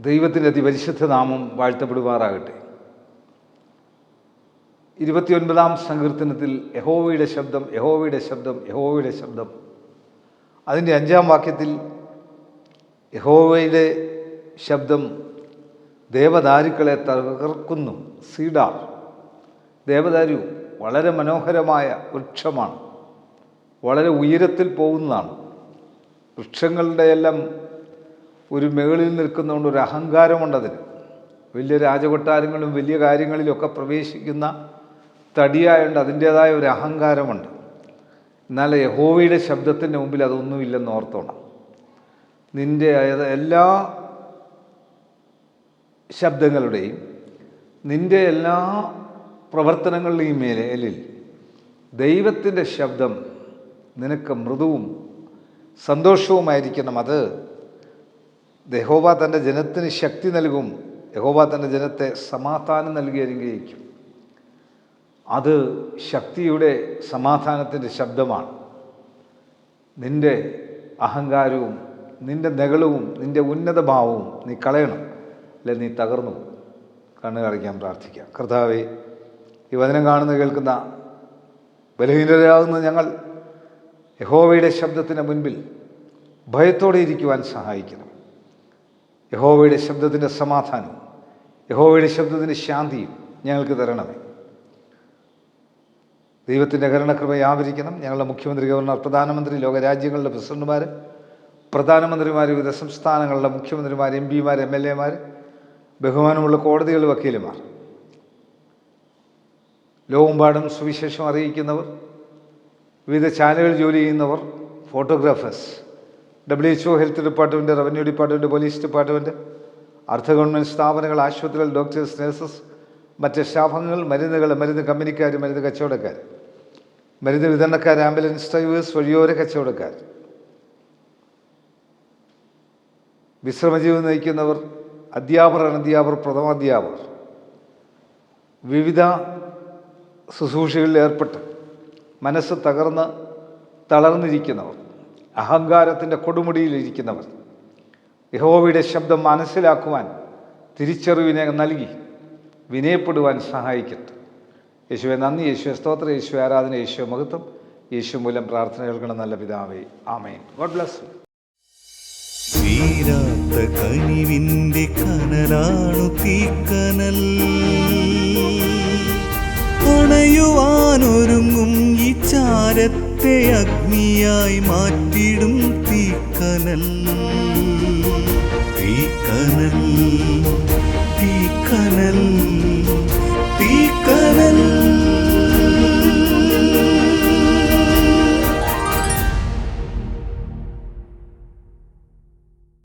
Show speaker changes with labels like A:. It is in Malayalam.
A: ദൈവത്തിന്റെ അതിപരിശുദ്ധ നാമം വാഴ്ത്തപ്പെടുമാറാകട്ടെ. ഇരുപത്തിയൊൻപതാം സങ്കീർത്തനത്തിൽ യഹോവയുടെ ശബ്ദം യഹോവയുടെ ശബ്ദം യഹോവയുടെ ശബ്ദം. അതിന്റെ അഞ്ചാം വാക്യത്തിൽ യഹോവയുടെ ശബ്ദം ദേവദാരുക്കളെ തകർക്കുന്നു സീഡാർ. ദേവദാരു വളരെ മനോഹരമായ വൃക്ഷമാണ് വളരെ ഉയരത്തിൽ പോകുന്നതാണ്. വൃക്ഷങ്ങളുടെ എല്ലാം ഒരു മുകളിൽ നിൽക്കുന്നതുകൊണ്ട് ഒരു അഹങ്കാരമുണ്ട് അതിന്. വലിയ രാജകൊട്ടാരങ്ങളും വലിയ കാര്യങ്ങളിലൊക്കെ പ്രവേശിക്കുന്ന തടിയായതുകൊണ്ട് അതിന്റേതായ ഒരു അഹങ്കാരമുണ്ട്. എന്നാൽ യഹോവയുടെ ശബ്ദത്തിന്റെ മുമ്പിൽ അതൊന്നുമില്ലെന്ന് ഓർത്തോണം. നിന്റെ എല്ലാ ശബ്ദങ്ങളുടെയും നിന്റെ എല്ലാ പ്രവർത്തനങ്ങളുടെയും മേലിൽ ദൈവത്തിന്റെ ശബ്ദം നിനക്ക് മൃദുവും സന്തോഷവുമായിരിക്കണം. അത് യഹോവ തന്റെ ജനത്തിന് ശക്തി നൽകും. യഹോബ തന്റെ ജനത്തെ സമാധാനം നൽകി അനുഗ്രഹിക്കും അത് ശക്തിയുടെ സമാധാനത്തിന്റെ ശബ്ദമാണ്. നിന്റെ അഹങ്കാരവും നിന്റെ നെകളവും നിന്റെ ഉന്നതഭാവവും നീ കളയണം. അല്ലെ നീ തകർന്നു കണ്ണ് കളിക്കാൻ പ്രാർത്ഥിക്കാം. കർത്താവെ ഈ വചനം കാണുന്ന കേൾക്കുന്ന ബലഹീനരാകുന്ന ഞങ്ങൾ യഹോവയുടെ ശബ്ദത്തിന് മുൻപിൽ ഭയത്തോടെ ഇരിക്കുവാൻ സഹായിക്കണം യഹോവയുടെ ശബ്ദത്തിന്റെ സമാധാനവും യഹോവയുടെ ശബ്ദത്തിന്റെ ശാന്തിയും ഞങ്ങൾക്ക് തരണമേ. ദൈവത്തിന്റെ കരുണകൃപ വ്യാപരിക്കണം ഞങ്ങളുടെ മുഖ്യമന്ത്രി ഗവർണർ പ്രധാനമന്ത്രി ലോകരാജ്യങ്ങളുടെ പ്രസിഡന്റുമാർ പ്രധാനമന്ത്രിമാർ വിവിധ സംസ്ഥാനങ്ങളുടെ മുഖ്യമന്ത്രിമാർ എം പിമാർ എം എൽ എമാർ ബഹുമാനമുള്ള കോടതികൾ വക്കീലുമാർ ലോകമെമ്പാടും സുവിശേഷം അറിയിക്കുന്നവർ വിവിധ ചാനലുകൾ ജോലി ചെയ്യുന്നവർ photographers W H O health department revenue department police department അർദ്ധ ഗവൺമെന്റ് സ്ഥാപനങ്ങൾ ആശുപത്രികൾ ഡോക്ടേഴ്സ് നഴ്സസ് മറ്റ് സ്റ്റാഫംഗങ്ങൾ മരുന്നുകൾ മരുന്ന് കമ്പനിക്കാർ മരുന്ന് കച്ചവടക്കാർ മരുന്ന് വിതരണക്കാർ ആംബുലൻസ് ഡ്രൈവേഴ്സ് വഴിയോര കച്ചവടക്കാർ വിശ്രമജീവൻ നയിക്കുന്നവർ അധ്യാപകർ അനധ്യാപകർ പ്രഥമാധ്യാപകർ വിവിധ ശുശ്രൂഷകളിൽ ഏർപ്പെട്ട് മനസ്സ് തകർന്ന് തളർന്നിരിക്കുന്നവർ. അഹങ്കാരത്തിന്റെ കൊടുമുടിയിലിരിക്കുന്നവർ. യഹോവയുടെ ശബ്ദം മനസ്സിലാക്കുവാൻ തിരിച്ചറിവിനെ നൽകി വിനയപ്പെടുവാൻ സഹായിക്കട്ടെ. യേശുവെ നന്ദി. യേശുവെ സ്തോത്ര. യേശു ആരാധന. യേശു മഹത്വം. യേശു മൂലം പ്രാർത്ഥന കേൾക്കണം നല്ല പിതാവേ ആമേൻ. ഗോഡ് ബ്ലസ്
B: തീരാത്ത കനിവിന്റെ കനലാണു തീക്കനൽ. അണയുവാനൊരുങ്ങും ഈ ചാരത്തെ അഗ്നിയായി മാറ്റിടും തീക്കനൽ. തീക്കനൽ. തീക്കനൽ.